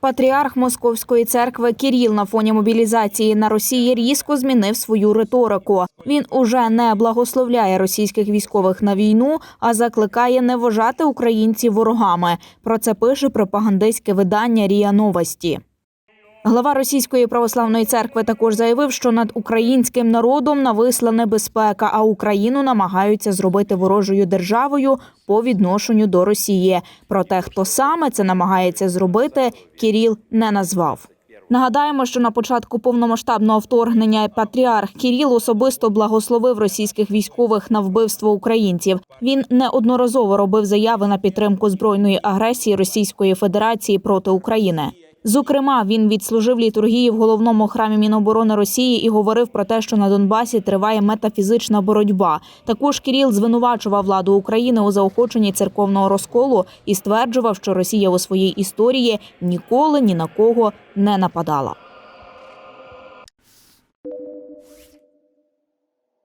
Патріарх Московської церкви Кіріл на фоні мобілізації на Росії різко змінив свою риторику. Він уже не благословляє російських військових на війну, а закликає не вважати українців ворогами. Про це пише пропагандистське видання Рія Новості. Глава Російської православної церкви також заявив, що над українським народом нависла небезпека, а Україну намагаються зробити ворожою державою по відношенню до Росії. Проте, хто саме це намагається зробити, Кіріл не назвав. Нагадаємо, що на початку повномасштабного вторгнення патріарх Кіріл особисто благословив російських військових на вбивство українців. Він неодноразово робив заяви на підтримку збройної агресії Російської Федерації проти України. Зокрема, він відслужив літургії в головному храмі Міноборони Росії і говорив про те, що на Донбасі триває метафізична боротьба. Також Кіріл звинувачував владу України у заохоченні церковного розколу і стверджував, що Росія у своїй історії ніколи ні на кого не нападала.